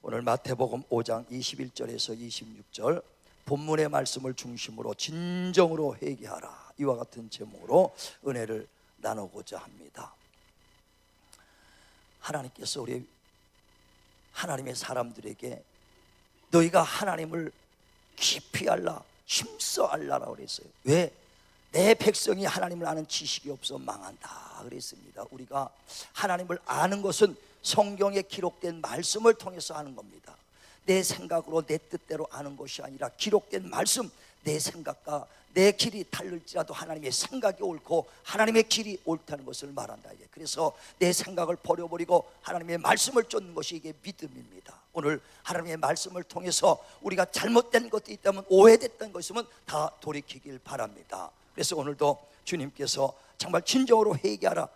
오늘 마태복음 5장 21절에서 26절 본문의 말씀을 중심으로 진정으로 회개하라 이와 같은 제목으로 은혜를 나누고자 합니다. 하나님께서 우리 하나님의 사람들에게 너희가 하나님을 깊이 알라 힘써 알라라고 그랬어요. 왜? 내 백성이 하나님을 아는 지식이 없어 망한다 그랬습니다. 우리가 하나님을 아는 것은 성경에 기록된 말씀을 통해서 아는 겁니다. 내 생각으로 내 뜻대로 아는 것이 아니라 기록된 말씀 내 생각과 내 길이 다를지라도 하나님의 생각이 옳고 하나님의 길이 옳다는 것을 말한다 이게. 그래서 내 생각을 버려버리고 하나님의 말씀을 쫓는 것이 이게 믿음입니다. 오늘 하나님의 말씀을 통해서 우리가 잘못된 것도 있다면 오해됐던 것이면 다 돌이키길 바랍니다. 그래서 오늘도 주님께서 정말 진정으로 회개하라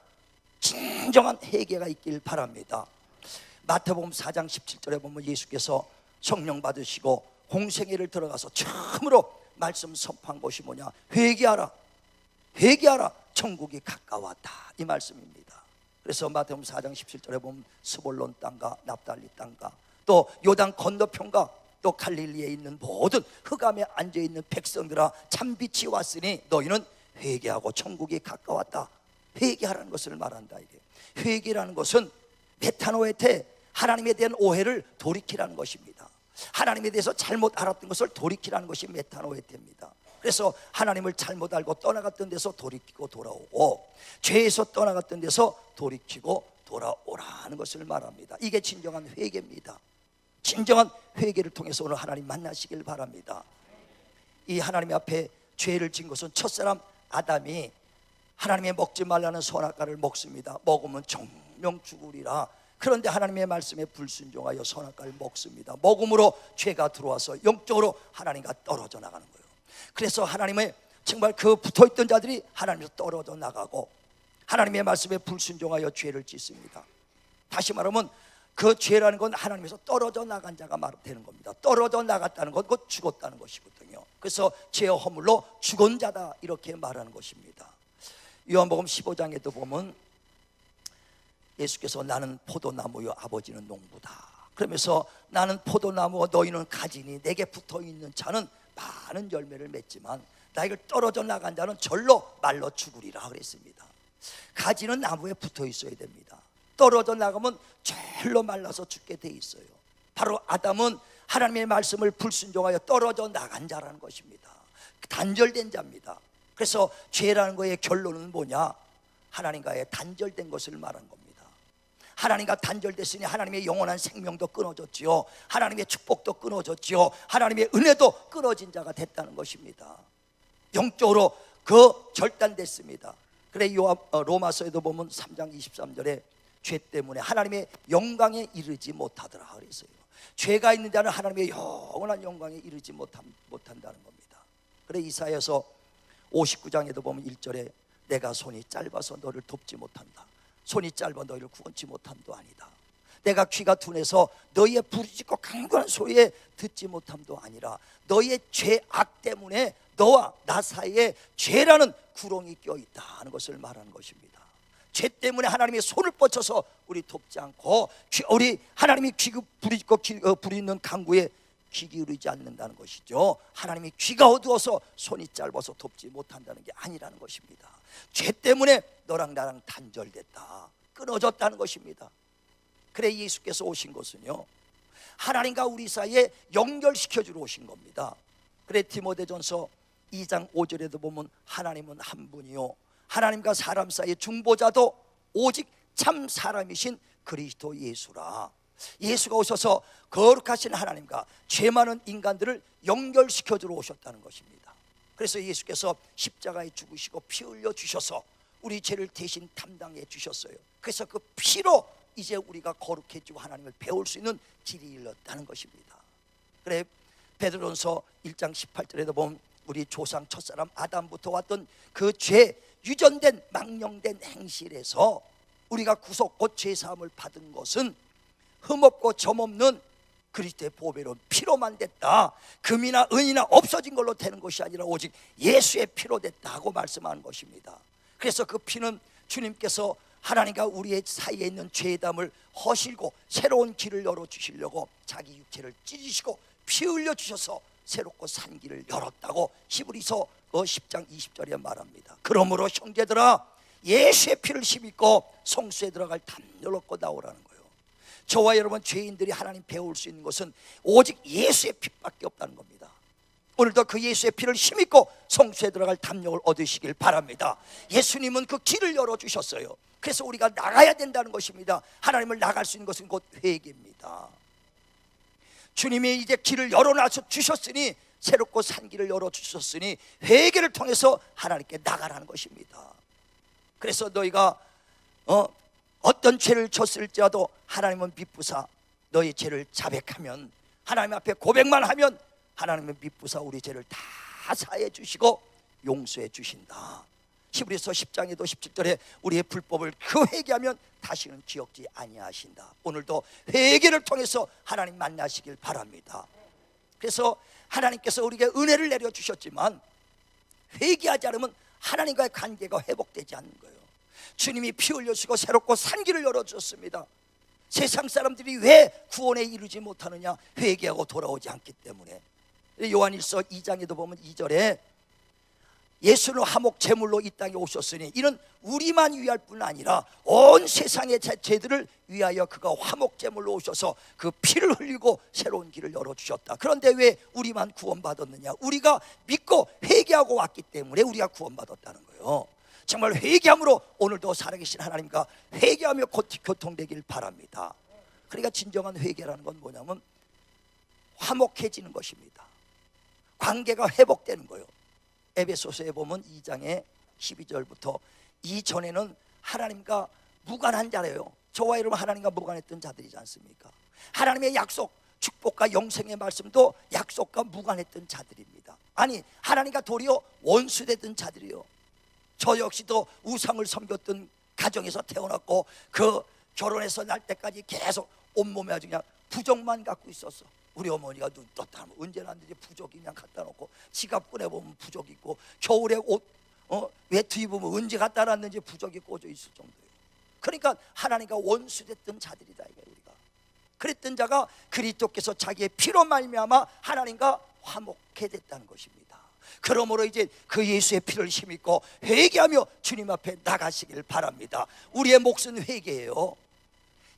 진정한 회개가 있길 바랍니다. 마태복음 4장 17절에 보면 예수께서 성령 받으시고 공생애를 들어가서 처음으로 말씀 선포한 것이 뭐냐? 회개하라. 회개하라. 천국이 가까웠다. 이 말씀입니다. 그래서 마태복음 4장 17절에 보면 스볼론 땅과 납달리 땅과 또 요단 건너편과 또 갈릴리에 있는 모든 흑암에 앉아 있는 백성들아 참빛이 왔으니 너희는 회개하고 천국이 가까웠다. 회개하라는 것을 말한다 이게. 회개라는 것은 메타노에테 하나님에 대한 오해를 돌이키라는 것입니다. 하나님에 대해서 잘못 알았던 것을 돌이키라는 것이 메타노에테입니다. 그래서 하나님을 잘못 알고 떠나갔던 데서 돌이키고 돌아오고 죄에서 떠나갔던 데서 돌이키고 돌아오라는 것을 말합니다. 이게 진정한 회개입니다. 진정한 회개를 통해서 오늘 하나님 만나시길 바랍니다. 이 하나님 앞에 죄를 진 것은 첫사람 아담이 하나님의 먹지 말라는 선악과를 먹습니다. 먹으면 정령 죽으리라. 그런데 하나님의 말씀에 불순종하여 선악과를 먹습니다. 먹음으로 죄가 들어와서 영적으로 하나님과 떨어져 나가는 거예요. 그래서 하나님의 정말 그 붙어 있던 자들이 하나님에서 떨어져 나가고 하나님의 말씀에 불순종하여 죄를 짓습니다. 다시 말하면 그 죄라는 건 하나님에서 떨어져 나간 자가 말 되는 겁니다. 떨어져 나갔다는 건 곧 죽었다는 것이거든요. 그래서 죄의 허물로 죽은 자다 이렇게 말하는 것입니다. 요한복음 15장에도 보면 예수께서 나는 포도나무요 아버지는 농부다. 그러면서 나는 포도나무와 너희는 가지니 내게 붙어 있는 자는 많은 열매를 맺지만 나에게 떨어져 나간 자는 절로 말로 죽으리라 그랬습니다. 가지는 나무에 붙어 있어야 됩니다. 떨어져 나가면 절로 말라서 죽게 돼 있어요. 바로 아담은 하나님의 말씀을 불순종하여 떨어져 나간 자라는 것입니다. 단절된 자입니다. 그래서 죄라는 거의 결론은 뭐냐? 하나님과의 단절된 것을 말한 겁니다. 하나님과 단절됐으니 하나님의 영원한 생명도 끊어졌지요. 하나님의 축복도 끊어졌지요. 하나님의 은혜도 끊어진 자가 됐다는 것입니다. 영적으로 그 절단됐습니다. 그래 요 어, 로마서에도 보면 3장 23절에 죄 때문에 하나님의 영광에 이르지 못하더라 그랬어요. 죄가 있는 자는 하나님의 영원한 영광에 이르지 못한, 못한다는 겁니다. 그래 이사야서 59장에도 보면 1절에 내가 손이 짧아서 너를 돕지 못한다. 손이 짧아 너희를 구원치 못함도 아니다. 내가 귀가 둔해서 너희의 부르짖고 강건한 소리에 듣지 못함도 아니라 너희의 죄악 때문에 너와 나 사이에 죄라는 구렁이 껴 있다 하는 것을 말하는 것입니다. 죄 때문에 하나님이 손을 뻗쳐서 우리 돕지 않고 귀- 우리 하나님이 귀 귀, 어, 부리는 강구에 귀 기울이지 않는다는 것이죠. 하나님이 귀가 어두워서 손이 짧아서 돕지 못한다는 게 아니라는 것입니다. 죄 때문에 너랑 나랑 단절됐다. 끊어졌다는 것입니다. 그래 예수께서 오신 것은요. 하나님과 우리 사이에 연결시켜 주러 오신 겁니다. 그래 디모데전서 2장 5절에도 보면 하나님은 한 분이요 하나님과 사람 사이의 중보자도 오직 참 사람이신 그리스도 예수라. 예수가 오셔서 거룩하신 하나님과 죄 많은 인간들을 연결시켜 주러 오셨다는 것입니다. 그래서 예수께서 십자가에 죽으시고 피 흘려 주셔서 우리 죄를 대신 담당해 주셨어요. 그래서 그 피로 이제 우리가 거룩해지고 하나님을 배울 수 있는 길이 일렀다는 것입니다. 그래 베드로전서 1장 18절에도 보면 우리 조상 첫사람 아담부터 왔던 그 죄 유전된 망령된 행실에서 우리가 구속 곧 죄 사함을 받은 것은 흠없고 점없는 그리스도의 보배로 피로만 됐다. 금이나 은이나 없어진 걸로 되는 것이 아니라 오직 예수의 피로 됐다고 말씀하는 것입니다. 그래서 그 피는 주님께서 하나님과 우리의 사이에 있는 죄담을 허실고 새로운 길을 열어 주시려고 자기 육체를 찢으시고 피 흘려 주셔서 새롭고 산 길을 열었다고 히브리서 어 10장 20절에 말합니다. 그러므로 형제들아 예수의 피를 힘입고 성수에 들어갈 담요를 나오라는 거예요. 저와 여러분 죄인들이 하나님 배울 수 있는 것은 오직 예수의 피밖에 없다는 겁니다. 오늘도 그 예수의 피를 힘입고 성수에 들어갈 담력을 얻으시길 바랍니다. 예수님은 그 길을 열어 주셨어요. 그래서 우리가 나가야 된다는 것입니다. 하나님을 나갈 수 있는 것은 곧 회개입니다. 주님이 이제 길을 열어놔서 주셨으니 새롭고 산 길을 열어 주셨으니 회개를 통해서 하나님께 나가라는 것입니다. 그래서 너희가 어, 어떤 죄를 졌을지라도 하나님은 미쁘사 너희 죄를 자백하면 하나님 앞에 고백만 하면 하나님은 미쁘사 우리 죄를 다 사해 주시고 용서해 주신다. 히브리서 10장에도 17절에 우리의 불법을 그 회개하면 다시는 기억지 아니하신다. 오늘도 회개를 통해서 하나님 만나시길 바랍니다. 그래서 하나님께서 우리에게 은혜를 내려 주셨지만 회개하지 않으면 하나님과의 관계가 회복되지 않는 거예요. 주님이 피 흘려주시고 새롭고 산길을 열어주셨습니다. 세상 사람들이 왜 구원에 이르지 못하느냐? 회개하고 돌아오지 않기 때문에. 요한일서 2장에도 보면 2절에 예수는 화목 제물로 이 땅에 오셨으니 이는 우리만 위할 뿐 아니라 온 세상의 제- 죄들을 위하여 그가 화목 제물로 오셔서 그 피를 흘리고 새로운 길을 열어 주셨다. 그런데 왜 우리만 구원받았느냐? 우리가 믿고 회개하고 왔기 때문에 우리가 구원받았다는 거예요. 정말 회개함으로 오늘도 살아계신 하나님과 회개하며 곧 교통되길 바랍니다. 그러니까 진정한 회개라는 건 뭐냐면 화목해지는 것입니다. 관계가 회복되는 거예요. 에베소서에 보면 2장의 12절부터 이전에는 하나님과 무관한 자래요. 저와 여러분 하나님과 무관했던 자들이지 않습니까? 하나님의 약속, 축복과 영생의 말씀도 약속과 무관했던 자들입니다. 아니 하나님과 도리어 원수됐던 자들이요. 저 역시도 우상을 섬겼던 가정에서 태어났고 그 결혼해서 날 때까지 계속 온몸에 아주 그냥 부적만 갖고 있었어. 우리 어머니가 눈 떴다 하면 언제나 부적이 그냥 갖다 놓고 지갑 꺼내 보면 부적 있고 겨울에 옷 어, 외투 입으면 언제 갖다 놨는지 부적이 꽂혀 있을 정도예요. 그러니까 하나님과 원수됐던 자들이다 이거 우리가. 그랬던 자가 그리스도께서 자기의 피로 말미암아 하나님과 화목해 됐다는 것입니다. 그러므로 이제 그 예수의 피를 힘입고 회개하며 주님 앞에 나가시길 바랍니다. 우리의 몫은 회개예요.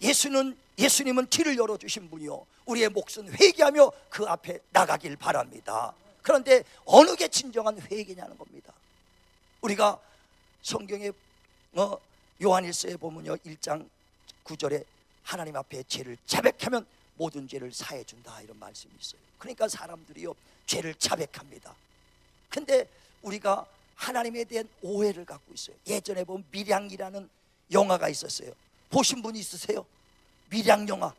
예수는 예수님은 길을 열어 주신 분이요. 우리의 몫은 회개하며 그 앞에 나가길 바랍니다. 그런데 어느 게 진정한 회개냐는 겁니다. 우리가 성경에 어, 요한일서에 보면요 1장 9절에 하나님 앞에 죄를 자백하면 모든 죄를 사해 준다 이런 말씀이 있어요. 그러니까 사람들이요 죄를 자백합니다. 근데 우리가 하나님에 대한 오해를 갖고 있어요. 예전에 보면 밀양이라는 영화가 있었어요. 보신 분 있으세요? 밀양 영화.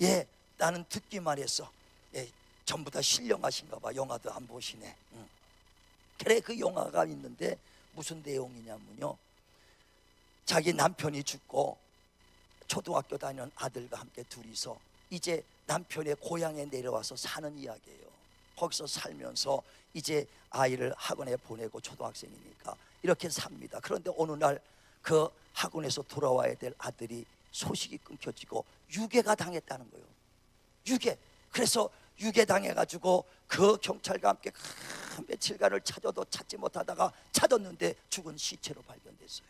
예, 나는 듣기만 했어. 예, 전부 다 신령하신가 봐. 영화도 안 보시네. 응. 그래 그 영화가 있는데 무슨 내용이냐면요. 자기 남편이 죽고 초등학교 다니는 아들과 함께 둘이서 이제 남편의 고향에 내려와서 사는 이야기예요. 거기서 살면서 이제 아이를 학원에 보내고 초등학생이니까 이렇게 삽니다. 그런데 어느 날 그 학원에서 돌아와야 될 아들이 소식이 끊겨지고 유괴가 당했다는 거예요. 유괴. 그래서 유괴 당해가지고 그 경찰과 함께 큰 며칠간을 찾아도 찾지 못하다가 찾았는데 죽은 시체로 발견됐어요.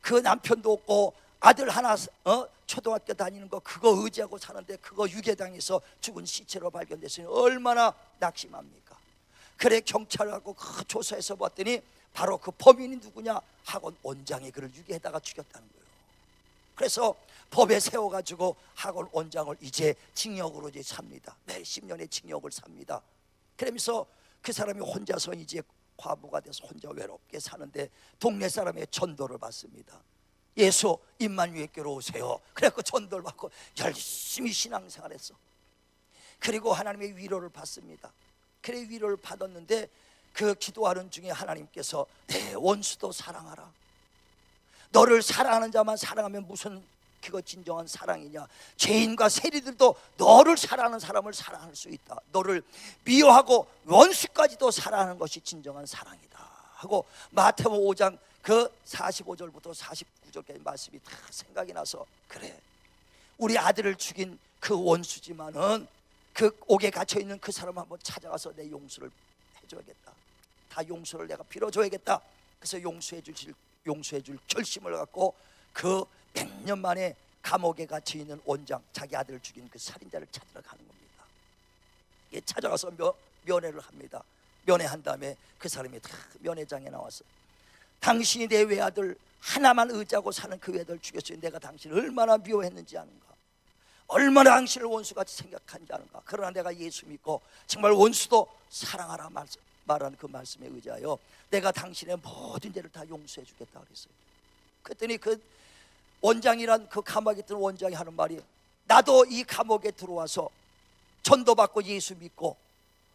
그 남편도 없고 아들 하나 어? 초등학교 다니는 거 그거 의지하고 사는데 그거 유괴당해서 죽은 시체로 발견됐으니 얼마나 낙심합니까? 그래 경찰하고 그 조사해서 봤더니 바로 그 범인이 누구냐 학원 원장이 그를 유괴해다가 죽였다는 거예요. 그래서 법에 세워가지고 학원 원장을 이제 징역으로 이제 삽니다. 매 10년의 징역을 삽니다. 그러면서 그 사람이 혼자서 이제 과부가 돼서 혼자 외롭게 사는데 동네 사람의 전도를 받습니다. 예수 임만유에께로 오세요. 그래갖고 전도를 받고 열심히 신앙생활 했어. 그리고 하나님의 위로를 받습니다. 그래 위로를 받았는데 그 기도하는 중에 하나님께서 내 원수도 사랑하라. 너를 사랑하는 자만 사랑하면 무슨 그거 진정한 사랑이냐? 죄인과 세리들도 너를 사랑하는 사람을 사랑할 수 있다. 너를 미워하고 원수까지도 사랑하는 것이 진정한 사랑이다. 하고 마태복음 5장 그 45절부터 49절까지 말씀이 다 생각이 나서 그래 우리 아들을 죽인 그 원수지만은 그 옥에 갇혀 있는 그 사람 한번 찾아가서 내 용서를 해줘야겠다. 다 용서를 내가 빌어줘야겠다. 그래서 용서해 주실 용서해 줄 결심을 갖고 그백년 만에 감옥에 갇혀 있는 원장 자기 아들을 죽인 그 살인자를 찾으러 가는 겁니다. 예, 찾아가서 면, 면회를 합니다. 면회한 다음에 그 사람이 다 면회장에 나와서 당신이 내 외아들 하나만 의지하고 사는 그 외아들 죽였으니 내가 당신을 얼마나 미워했는지 아는가? 얼마나 당신을 원수같이 생각한지 아는가? 그러나 내가 예수 믿고 정말 원수도 사랑하라 말, 말하는 그 말씀에 의지하여 내가 당신의 모든 죄를 다 용서해 주겠다 그랬어요. 그랬더니 그 원장이란 그 감옥에 있던 원장이 하는 말이 나도 이 감옥에 들어와서 전도받고 예수 믿고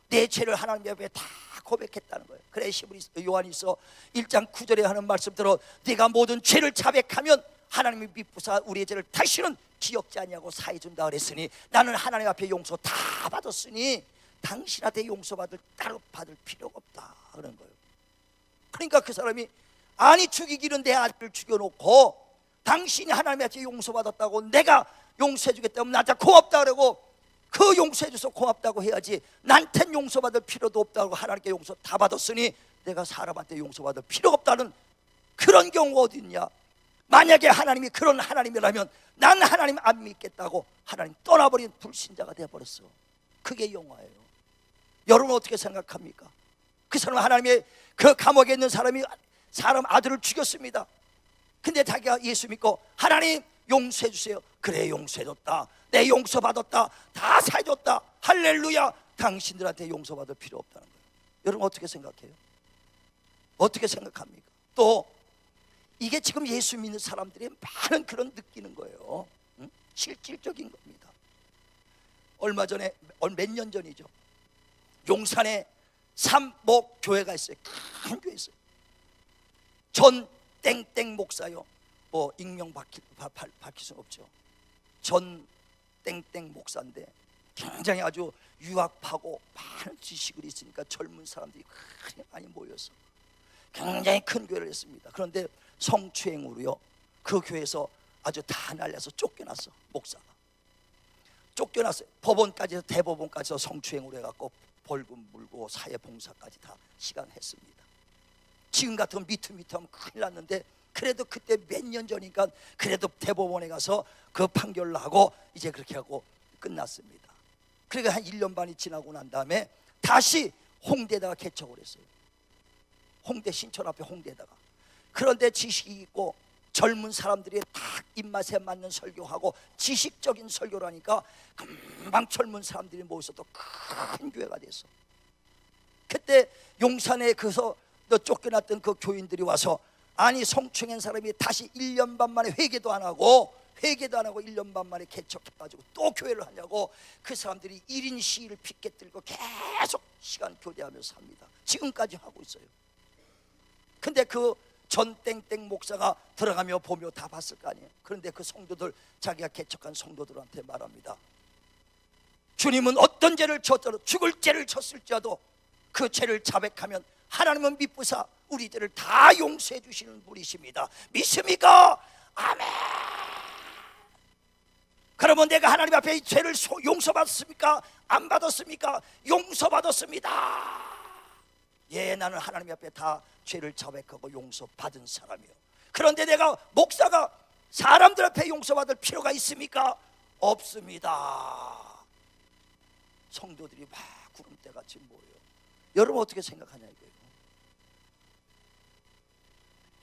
내 죄를 하나님 앞에 다 고백했다는 거예요. 그래 시브리 요한이서 1장 9절에 하는 말씀대로 네가 모든 죄를 자백하면 하나님이 미쁘사 우리의 죄를 다시는 기억지 아니하고 사해 준다 그랬으니 나는 하나님 앞에 용서 다 받았으니 당신한테 용서받을 따로 받을 필요가 없다 그런 거예요. 그러니까 그 사람이 아니 죽이기는 내 아들을 죽여놓고 당신이 하나님한테 용서받았다고 내가 용서해주겠다면 나한테 고맙다 그러고 그 용서해 줘서 고맙다고 해야지 나한텐 용서받을 필요도 없다고 하나님께 용서 다 받았으니 내가 사람한테 용서받을 필요가 없다는 그런 경우가 어디 있냐? 만약에 하나님이 그런 하나님이라면 난 하나님 안 믿겠다고 하나님 떠나버린 불신자가 되어버렸어. 그게 영화예요. 여러분 어떻게 생각합니까? 그 사람 하나님의 그 감옥에 있는 사람이 사람 아들을 죽였습니다. 근데 자기가 예수 믿고 하나님 용서해 주세요. 그래 용서해 줬다. 내 용서 받았다. 다 사줬다. 할렐루야. 당신들한테 용서받을 필요 없다는 거예요. 여러분 어떻게 생각해요? 어떻게 생각합니까? 또 이게 지금 예수 믿는 사람들이 많은 그런 느끼는 거예요. 응? 실질적인 겁니다. 얼마 전에 몇 년 전이죠. 용산에 삼목 교회가 있어요. 큰 교회 있어요. 전 땡땡 목사요. 뭐 익명 밝힐, 밝힐 수는 없죠. 전 땡땡 목사인데 굉장히 아주 유학하고 많은 지식을 있으니까 젊은 사람들이 많이 모여서 굉장히 큰 교회를 했습니다. 그런데 성추행으로요. 그 교회에서 아주 다 날려서 쫓겨났어 목사가. 쫓겨났어요. 법원까지 해서 대법원까지 해서 성추행으로 해갖고 벌금 물고 사회봉사까지 다 시간 했습니다. 지금 같으면 미투미투하면 큰일 났는데 그래도 그때 몇 년 전이니까 그래도 대법원에 가서 그 판결을 하고 이제 그렇게 하고 끝났습니다. 그러니까 한 1년 반이 지나고 난 다음에 다시 홍대에다가 개척을 했어요. 홍대 신촌 앞에 홍대에다가 그런데 지식이 있고 젊은 사람들이 딱 입맛에 맞는 설교하고 지식적인 설교라니까 금방 젊은 사람들이 모여서 또 큰 교회가 됐어. 그때 용산에 그서 너 쫓겨났던 그 교인들이 와서 아니 성추행한 사람이 다시 1년 반 만에 회개도 안 하고 회개도 안 하고 1년 반 만에 개척해가지고 또 교회를 하냐고 그 사람들이 1인 시위를 피켓 들고 계속 시간 교대하면서 삽니다. 지금까지 하고 있어요. 근데 그 전 땡땡 목사가 들어가며 보며 다 봤을 거 아니에요. 그런데 그 성도들 자기가 개척한 성도들한테 말합니다. 주님은 어떤 죄를 졌더라도 죽을 죄를 졌을지라도 그 죄를 자백하면 하나님은 미쁘사 우리 죄를 다 용서해 주시는 분이십니다. 믿습니까? 아멘. 그러면 내가 하나님 앞에 이 죄를 소- 용서받았습니까? 안 받았습니까? 용서받았습니다. 예, 나는 하나님 앞에 다 죄를 자백하고 용서받은 사람이요. 그런데 내가 목사가 사람들 앞에 용서받을 필요가 있습니까? 없습니다. 성도들이 막 구름대 같이 모여. 여러분 어떻게 생각하냐 이거예요.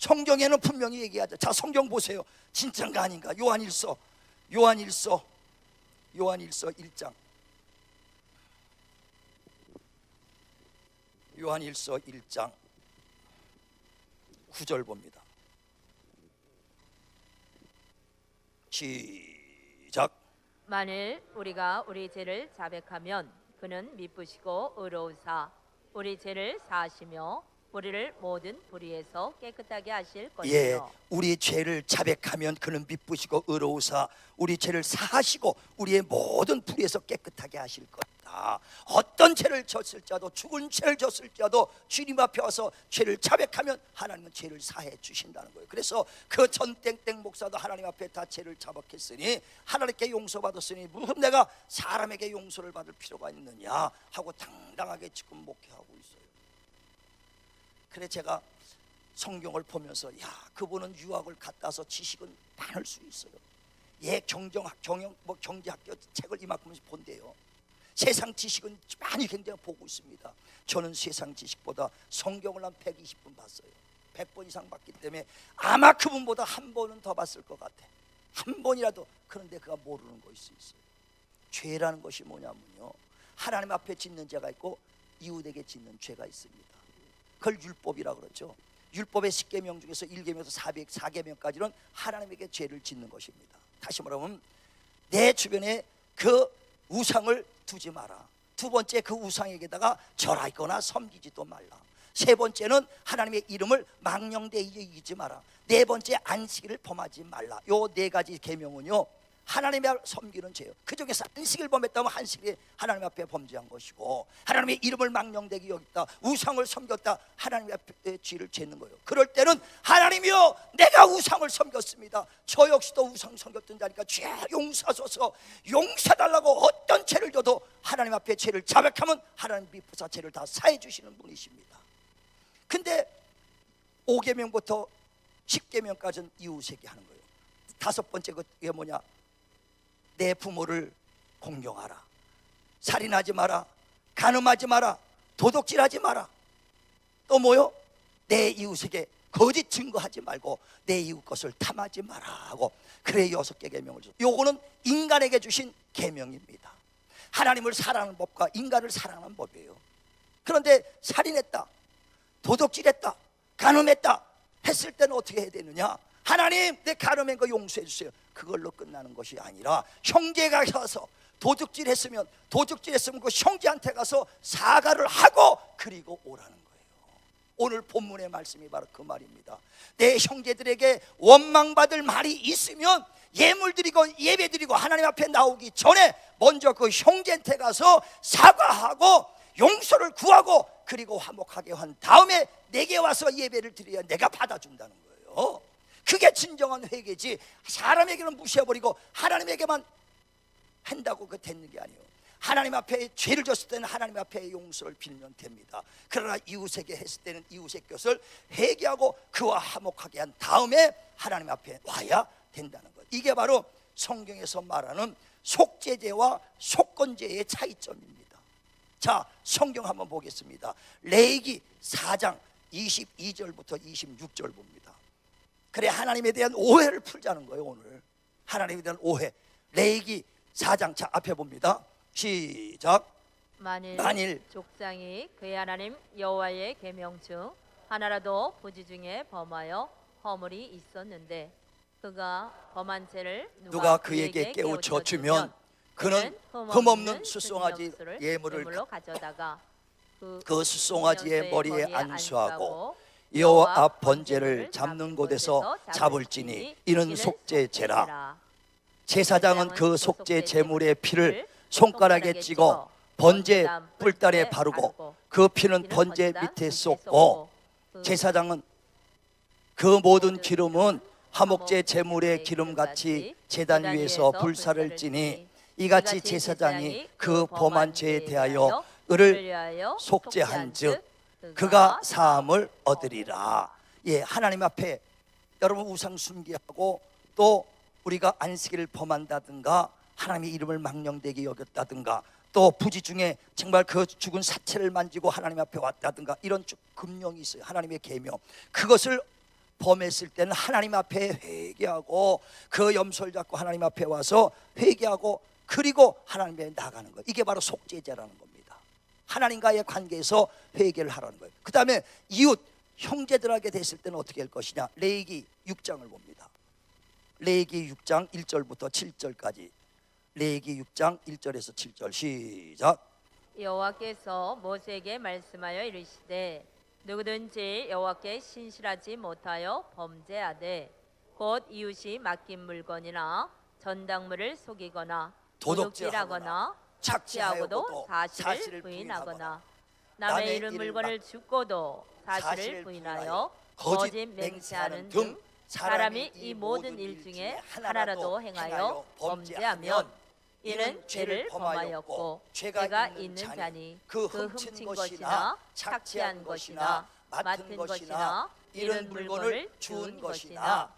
성경에는 분명히 얘기하죠. 자, 성경 보세요. 진짠가 아닌가? 요한일서, 요한일서, 요한일서 1장. 요한일서 1장 9절 봅니다. 시작. 만일 우리가 우리 죄를 자백하면 그는 미쁘시고 의로우사 우리 죄를 사하시며 우리를 모든 불의에서 깨끗하게 하실 예, 것이요 우리 죄를 자백하면 그는 미쁘시고 의로우사 우리 죄를 사하시고 우리의 모든 불의에서 깨끗하게 하실 것이다. 어떤 죄를 졌을지라도 죽은 죄를 졌을지라도 주님 앞에 와서 죄를 자백하면 하나님은 죄를 사해 주신다는 거예요. 그래서 그 전땡땡 목사도 하나님 앞에 다 죄를 자백했으니 하나님께 용서받았으니 무슨 내가 사람에게 용서를 받을 필요가 있느냐 하고 당당하게 지금 목회하고 있어요. 그래 제가 성경을 보면서 야 그분은 유학을 갔다 와서 지식은 많을 수 있어요. 예 경정학 경영 뭐 경제학교 책을 이만큼씩 본대요. 세상 지식은 많이 굉장히 보고 있습니다. 저는 세상 지식보다 성경을 한 120분 봤어요. 100번 이상 봤기 때문에 아마 그분보다 한 번은 더 봤을 것 같아. 한 번이라도 그런데 그가 모르는 것일 수 있어요. 죄라는 것이 뭐냐면요. 하나님 앞에 짓는 죄가 있고 이웃에게 짓는 죄가 있습니다. 그걸 율법이라 그러죠. 율법의 10계명 중에서 1계명에서 400, 4계명까지는 하나님에게 죄를 짓는 것입니다. 다시 말하면 내 주변에 그 우상을 두지 마라. 두 번째 그 우상에게다가 절하거나 섬기지도 말라. 세 번째는 하나님의 이름을 망령되이 이기지 마라. 네 번째 안식일을 범하지 말라. 요 네 가지 계명은요. 하나님의 섬기는 죄요. 그 중에서 안식을 범했다면 한식이 하나님 앞에 범죄한 것이고 하나님의 이름을 망령되게 여겼다. 우상을 섬겼다. 하나님 앞에 죄를 짓는 거예요. 그럴 때는 하나님이여 내가 우상을 섬겼습니다. 저 역시도 우상 섬겼던 자니까 죄 용서하소서 용서달라고 어떤 죄를 져도 하나님 앞에 죄를 자백하면 하나님 미포사 죄를 다 사해 주시는 분이십니다. 근데 5계명부터 10계명까지는 이웃에게 하는 거예요. 다섯 번째 그게 뭐냐? 내 부모를 공경하라. 살인하지 마라. 간음하지 마라. 도둑질하지 마라. 또 뭐요? 내 이웃에게 거짓 증거하지 말고 내 이웃 것을 탐하지 마라 하고 그래 여섯 개 계명을 줬. 요거는 인간에게 주신 계명입니다. 하나님을 사랑하는 법과 인간을 사랑하는 법이에요. 그런데 살인했다. 도둑질했다. 간음했다. 했을 때는 어떻게 해야 되느냐? 하나님 내 간음한 거 용서해 주세요. 그걸로 끝나는 것이 아니라 형제가 가서 도둑질 했으면 도둑질 했으면 그 형제한테 가서 사과를 하고 그리고 오라는 거예요. 오늘 본문의 말씀이 바로 그 말입니다. 내 형제들에게 원망받을 말이 있으면 예물 드리고 예배 드리고 하나님 앞에 나오기 전에 먼저 그 형제한테 가서 사과하고 용서를 구하고 그리고 화목하게 한 다음에 내게 와서 예배를 드려야 내가 받아준다는 거예요. 그게 진정한 회개지. 사람에게는 무시해버리고 하나님에게만 한다고 그 되는 게 아니에요. 하나님 앞에 죄를 졌을 때는 하나님 앞에 용서를 빌면 됩니다. 그러나 이웃에게 했을 때는 이웃의 것을 회개하고 그와 화목하게 한 다음에 하나님 앞에 와야 된다는 것. 이게 바로 성경에서 말하는 속죄죄와 속건죄의 차이점입니다. 자, 성경 한번 보겠습니다. 레이기 4장 22절부터 26절 봅니다. 그래 하나님에 대한 오해를 풀자는 거예요, 오늘. 하나님에 대한 오해. 레이기 4장 자 앞에 봅니다. 시작. 만일, 만일 족장이 그의 하나님 여호와의 계명 중 하나라도 부지 중에 범하여 허물이 있었는데 그가 범한 죄를 누가 그에게 깨우쳐 주면 그는 흠없는 수송아지 예물을 가져다가 그, 그 수송아지의 머리에 안수하고 여호와 앞 번제를 잡는 곳에서 잡을지니 이는 속죄죄라. 제사장은 그 속죄 제물의 피를 손가락에 찍어 번제 뿔단에 바르고 그 피는 번제 밑에 쏟고 제사장은 그 모든 기름은 화목제 제물의 기름같이 제단 위에서 불사를 찌니 이같이 제사장이 그 범한 죄에 대하여 을을 속죄한즉 그가 사함을 얻으리라. 예, 하나님 앞에 여러분 우상 숭배하고 또 우리가 안식일을 범한다든가 하나님의 이름을 망령되게 여겼다든가 또 부지 중에 정말 그 죽은 사체를 만지고 하나님 앞에 왔다든가 이런 쭉 금령이 있어요. 하나님의 계명. 그것을 범했을 때는 하나님 앞에 회개하고 그 염소를 잡고 하나님 앞에 와서 회개하고 그리고 하나님에 나가는 거예요. 이게 바로 속죄제라는 겁니다. 하나님과의 관계에서 회개를 하라는 거예요. 그 다음에 이웃 형제들에게 됐을 때는 어떻게 할 것이냐? 레이기 6장을 봅니다. 레이기 6장 1절부터 7절까지. 레이기 6장 1절에서 7절 시작. 여호와께서 모세에게 말씀하여 이르시되 누구든지 여호와께 신실하지 못하여 범죄하되 곧 이웃이 맡긴 물건이나 전당물을 속이거나 도둑질하거나 착취하고도 사실을 부인하거나 남의 일을 물건을 죽고도 사실을 부인하여 거짓 맹세하는 등등 사람이 이 모든 일 중에 하나라도 행하여 범죄하면 이는 죄를 범하였고 죄가 있는 자니 그 훔친 것이나 착취한 것이나 맡은 것이나 잃은 물건을 주운 것이나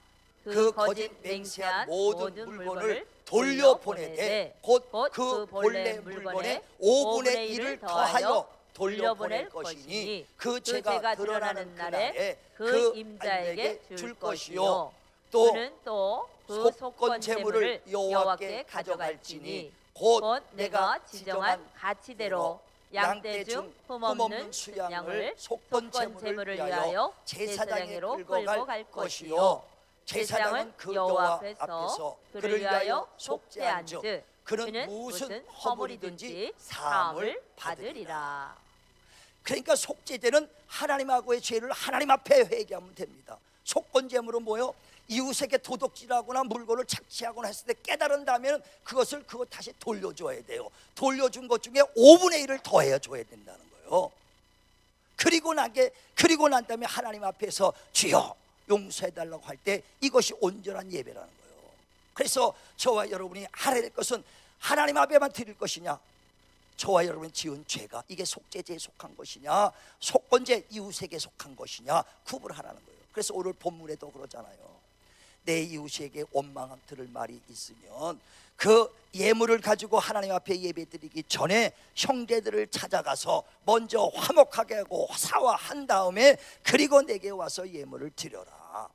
그 거짓 맹세한 모든 물건을 돌려보내되 곧 그 본래 물건의 5분의 1을 더하여 돌려보낼 것이니 그 죄가 드러나는 날에 그 임자에게 줄 것이요. 또 그는 또그 속건 재물을 여호와께 가져갈지니 곧곧 내가 지정한 가치대로 양떼 중 흠없는 양을 속건 재물을 위하여 제사장으로 끌고 갈 것이요 제사장은 그 여호와 앞에서 그를 위하여 속죄한즉 그는 무슨 허물이든지 사함을 받으리라. 그러니까 속죄제는 하나님하고의 죄를 하나님 앞에 회개하면 됩니다. 속건제물은 뭐요? 이웃에게 도둑질하거나 물건을 착취하거나 했을 때 깨달은다면 그것을 그것 다시 돌려줘야 돼요. 돌려준 것 중에 5분의 1을 더해 줘야 된다는 거예요. 그리고 나게 그리고 난 다음에 하나님 앞에서 주여 용서해 달라고 할 때 이것이 온전한 예배라는 거예요. 그래서 저와 여러분이 알아야 될 것은 하나님 앞에만 드릴 것이냐 저와 여러분이 지은 죄가 이게 속죄제에 속한 것이냐 속건제 이웃에게 속한 것이냐 구분하라는 거예요. 그래서 오늘 본문에도 그러잖아요. 내 이웃에게 원망 들을 말이 있으면 그 예물을 가지고 하나님 앞에 예배드리기 전에 형제들을 찾아가서 먼저 화목하게 하고 사화한 다음에 그리고 내게 와서 예물을 드려라.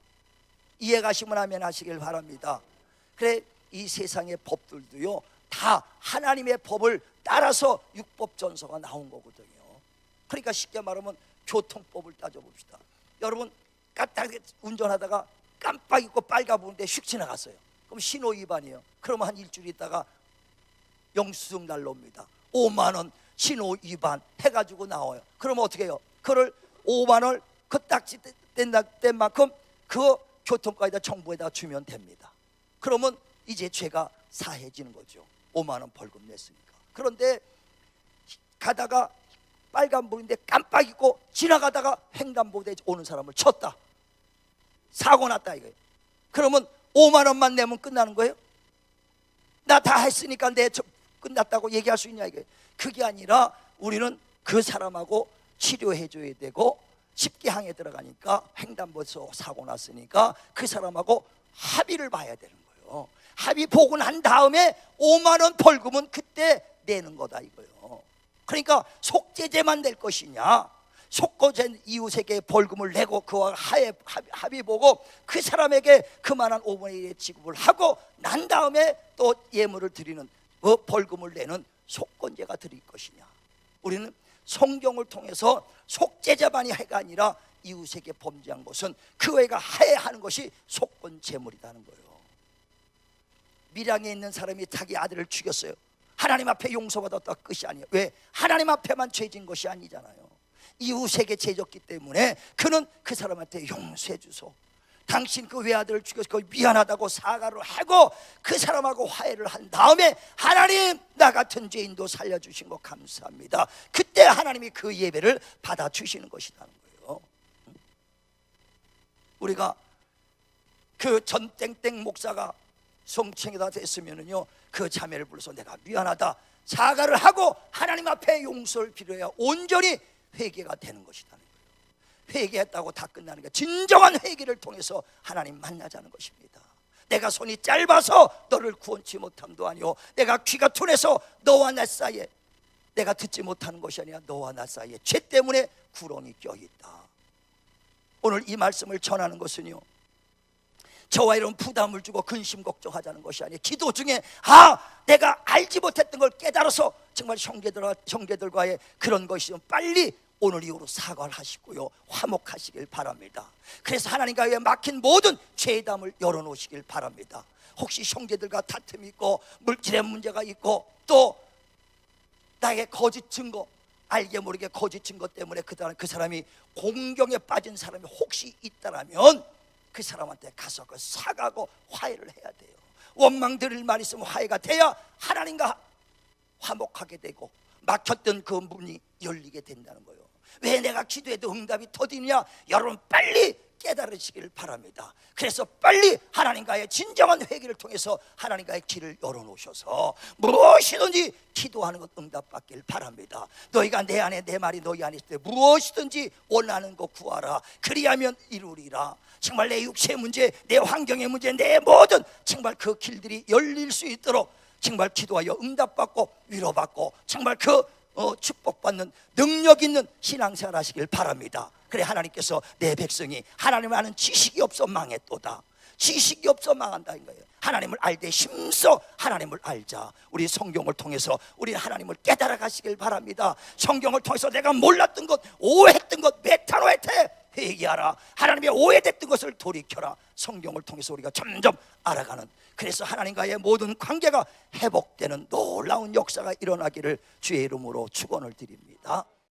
이해 가시면 하면 하시길 바랍니다. 그래 이 세상의 법들도요 다 하나님의 법을 따라서 율법 전서가 나온 거거든요. 그러니까 쉽게 말하면 교통법을 따져봅시다. 여러분 까딱 운전하다가 깜빡 잊고 빨가 보는데 휙 지나갔어요. 그럼 신호 위반이에요. 그러면 한 일주일 있다가 영수증 날라옵니다. 5만 원 신호 위반 해가지고 나와요. 그러면 어떻게 해요? 그를 5만 원그 딱지 뗀, 뗀 만큼 그 교통과에다 정부에다 주면 됩니다. 그러면 이제 죄가 사해지는 거죠. 5만 원 벌금 냈으니까. 그런데 가다가 빨간불인데 깜빡 잊고 지나가다가 횡단보도에 오는 사람을 쳤다. 사고 났다 이거예요. 그러면 5만 원만 내면 끝나는 거예요? 나 다 했으니까 내 저- 끝났다고 얘기할 수 있냐 이게 그게 아니라 우리는 그 사람하고 치료해 줘야 되고 십계항에 들어가니까 횡단보도 사고 났으니까 그 사람하고 합의를 봐야 되는 거예요. 합의 보고 난 다음에 5만 원 벌금은 그때 내는 거다 이거예요. 그러니까 속죄제만 낼 것이냐 속고된 이웃에게 벌금을 내고 그와 하에 합의, 보고 그 사람에게 그만한 5분의 1의 지급을 하고 난 다음에 또 예물을 드리는 그 벌금을 내는 속건제가 드릴 것이냐 우리는 성경을 통해서 속죄자만이 해가 아니라 이웃에게 범죄한 것은 그 애가 하에 하는 것이 속건 제물이라는 거예요 밀양에 있는 사람이 자기 아들을 죽였어요. 하나님 앞에 용서받았다 끝이 아니에요. 왜? 하나님 앞에만 죄진 것이 아니잖아요. 이웃에게 죄졌기 때문에 그는 그 사람한테 용서해 주소. 당신 그 외아들을 죽여서 거의 미안하다고 사과를 하고 그 사람하고 화해를 한 다음에 하나님 나 같은 죄인도 살려주신 거 감사합니다. 그때 하나님이 그 예배를 받아주시는 것이라는 거예요. 우리가 그 전땡땡 목사가 성층에다 됐으면은요 그 자매를 불러서 내가 미안하다 사과를 하고 하나님 앞에 용서를 빌어야 온전히 회개가 되는 거예요. 회개했다고 다 끝나는 게 진정한 회개를 통해서 하나님 만나자는 것입니다. 내가 손이 짧아서 너를 구원치 못함도 아니오 내가 귀가 둔해서 너와 나 사이에 내가 듣지 못하는 것이 아니라 너와 나 사이에 죄 때문에 구렁이 껴 있다. 오늘 이 말씀을 전하는 것은요. 저와 이런 부담을 주고 근심 걱정하자는 것이 아니에요. 기도 중에 아 내가 알지 못했던 걸 깨달아서 정말 형제들과 형제들과의 그런 것이 좀 빨리 오늘 이후로 사과를 하시고요 화목하시길 바랍니다. 그래서 하나님과의 막힌 모든 죄담을 열어놓으시길 바랍니다. 혹시 형제들과 다툼이 있고 물질의 문제가 있고 또 나에게 거짓 증거 알게 모르게 거짓 증거 때문에 그그 사람이 공경에 빠진 사람이 혹시 있다라면 그 사람한테 가서 그 사과하고 화해를 해야 돼요. 원망 드릴 말 있으면 화해가 돼야 하나님과 화목하게 되고 막혔던 그 문이 열리게 된다는 거예요. 왜 내가 기도해도 응답이 더디냐? 여러분 빨리 깨달으시기를 바랍니다. 그래서 빨리 하나님과의 진정한 회개를 통해서 하나님과의 길을 열어놓으셔서 무엇이든지 기도하는 것 응답받길 바랍니다. 너희가 내 안에 내 말이 너희 안에 있을 때 무엇이든지 원하는 것 구하라. 그리하면 이루리라. 정말 내 육체의 문제, 내 환경의 문제, 내 모든 정말 그 길들이 열릴 수 있도록 정말 기도하여 응답받고 위로받고 정말 그 어, 축복받는 능력 있는 신앙생활 하시길 바랍니다. 그래 하나님께서 내 백성이 하나님을 아는 지식이 없어 망했도다. 지식이 없어 망한다는 거예요. 하나님을 알되 힘써 하나님을 알자. 우리 성경을 통해서 우리 하나님을 깨달아 가시길 바랍니다. 성경을 통해서 내가 몰랐던 것, 오해했던 것, 메타노에테 회개하라. 하나님의 오해됐던 것을 돌이켜라. 성경을 통해서 우리가 점점 알아가는 그래서 하나님과의 모든 관계가 회복되는 놀라운 역사가 일어나기를 주의 이름으로 축원을 드립니다.